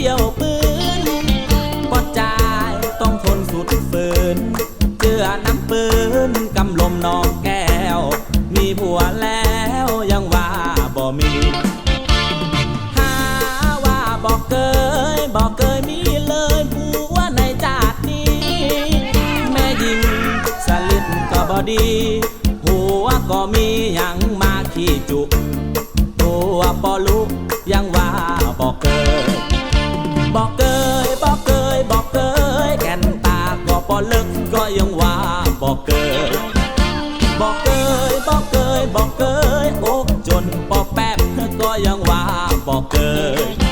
เที่ยวปืนบอดจายต้องทนสุดฝืนเจือน้ำปืนกำลมนองแก้ว มีผัวแล้วยังว่าบ่มีหาว่าบอกเกยบอกเกยมีเลยผัวในจาดนี้ แม่ยิงสลิดก็บอดีผัวก็มียังมาขี้จุกตัวปอลุก ลึกก็ยังว่าบอกเกยบอกเกยบอกเกยบอกเกยอกจนปอแป๊บก็ยังว่าบอกเกย